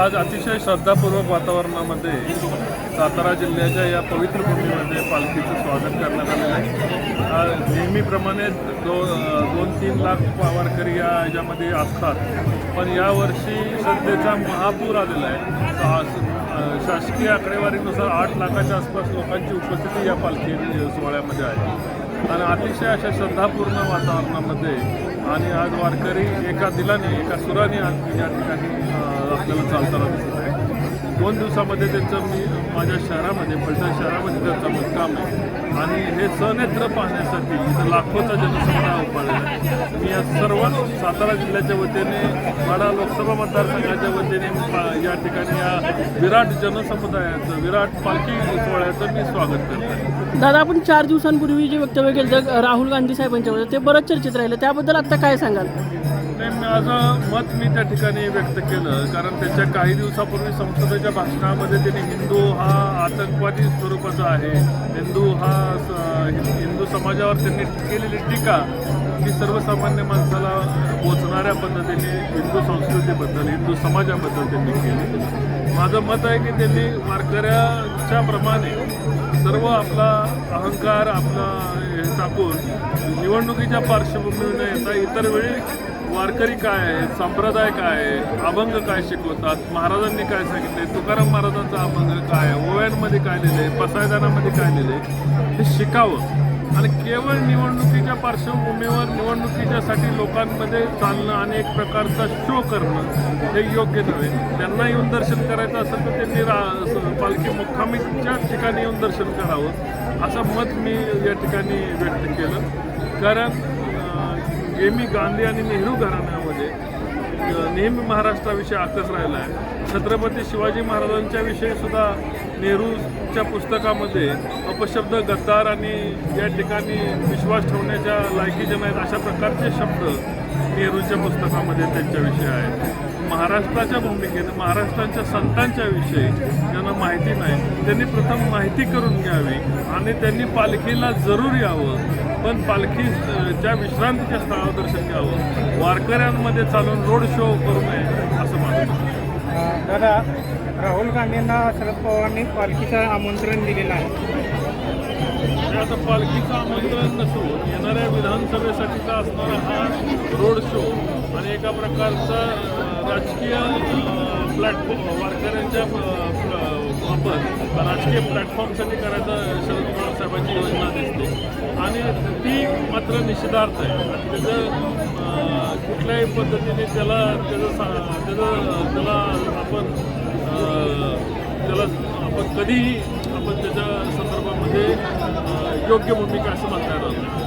आज अतिशय श्रद्धापूर्वक वातावरणामध्ये सातारा जिल्ह्याच्या या पवित्र भूमीमध्ये पालखीचं स्वागत करण्यात आलेलं आहे. आज नेहमीप्रमाणे दो दोन तीन लाख वारकरी या याच्यामध्ये असतात. पण यावर्षी सध्याचा महापूर आलेला आहे. शासकीय आकडेवारीनुसार आठ लाखाच्या आसपास लोकांची उपस्थिती या पालखी सोहळ्यामध्ये आहे. आणि अतिशय अशा श्रद्धापूर्ण वातावरणामध्ये आणि आज वारकरी एका दिलाने एका सुराने आज या ठिकाणी आपल्याला चालताना दिसत आहे दोन दिवसामध्ये त्यांचं मी माझ्या शहरामध्ये फलटण शहरामध्ये त्यांचा मुक्काम आहे. आणि हे सनेत्र पाहण्यासाठी इथं लाखोचा जनसमुदाय उभारलेला आहे. मी या सर्व सातारा जिल्ह्याच्या वतीने माडा लोकसभा मतदारसंघाच्या वतीने या ठिकाणी या विराट जनसमुदायाचं विराट पालखी सोहळ्याचं मी स्वागत करतो. दादा आपण चार दिवसांपूर्वी जे वक्तव्य केलं राहुल गांधी साहेबांच्याबद्दल ते बरंच चर्चेत राहिलं. त्याबद्दल आता काय सांगाल? नाही माझं मत मी त्या ठिकाणी व्यक्त केलं. कारण त्याच्या काही दिवसापूर्वी संसदेच्या भाषणामध्ये त्यांनी हिंदू हा आतंकवादी स्वरूपाचा आहे. हिंदू हा स- हिंदू समाजावर त्यांनी केलेली टीका ही सर्वसामान्य माणसाला पोचणाऱ्या पद्धतीने हिंदू संस्कृतीबद्दल हिंदू समाजाबद्दल त्यांनी केली. माझं मत आहे की त्यांनी वारकऱ्याच्या प्रमाणे सर्व आपला अहंकार आपला हे टाकून निवडणुकीच्या पार्श्वभूमीवर येता इतर वेळी वारकरी काय आहे संप्रदाय काय आहे? अभंग काय शिकवतात? महाराजांनी काय सांगितले तुकाराम महाराजांचा अभंग काय आहे? ओव्यांमध्ये काय लिहिले पसायदानामध्ये काय लिहिले हे शिकावं. आणि केवळ निवडणुकीच्या पार्श्वभूमीवर निवडणुकीच्यासाठी लोकांमध्ये चालणं आणि एक प्रकारचा शो करणं हे योग्य नव्हे. त्यांना येऊन दर्शन करायचं असेल तर त्यांनी रा पालखी मुक्कामीच्या ठिकाणी येऊन दर्शन करावं. असं मत मी या ठिकाणी व्यक्त केलं. कारण नेहमी गांधी आणि नेहरू घराण्यामध्ये नेहमी महाराष्ट्राविषयी आकस राहिला आहे. छत्रपती शिवाजी महाराजांच्या विषयी सुद्धा नेहरूच्या पुस्तकामध्ये अपशब्द गद्दार आणि या ठिकाणी विश्वास ठेवण्याच्या लायकीचे नाहीत अशा प्रकारचे शब्द नेहरूच्या पुस्तकामध्ये त्यांच्याविषयी आहेत. महाराष्ट्राच्या भूमिकेने महाराष्ट्राच्या संतांच्या विषयी ज्यांना माहिती नाही त्यांनी प्रथम माहिती करून घ्यावी आणि त्यांनी पालखीला जरूर यावं. पण पालखीच्या विश्रांतीच्या स्थळावर दर्शन घ्यावं. वारकऱ्यांमध्ये चालून रोड शो करू नये असं माझं दादा राहुल गांधींना शरद पवारांनी पालखीचं आमंत्रण दिलेलं आहे. म्हणजे आता पालखीचं आमंत्रण नसून येणाऱ्या विधानसभेसाठीचा असणारा हा रोड शो आणि एका प्रकारचा राजकीय प्लॅटफॉर्म वारकऱ्यांच्या वापर राजकीय प्लॅटफॉर्मसाठी करायचा शरद पवार साहेबांची मात्र निषेधार्थ आहे. आणि त्याचं कुठल्याही पद्धतीने त्याला त्याचं सा त्याचं त्याला आपण त्याला आपण कधीही आपण त्याच्या संदर्भामध्ये योग्य भूमिका असं म्हणता येणार नाही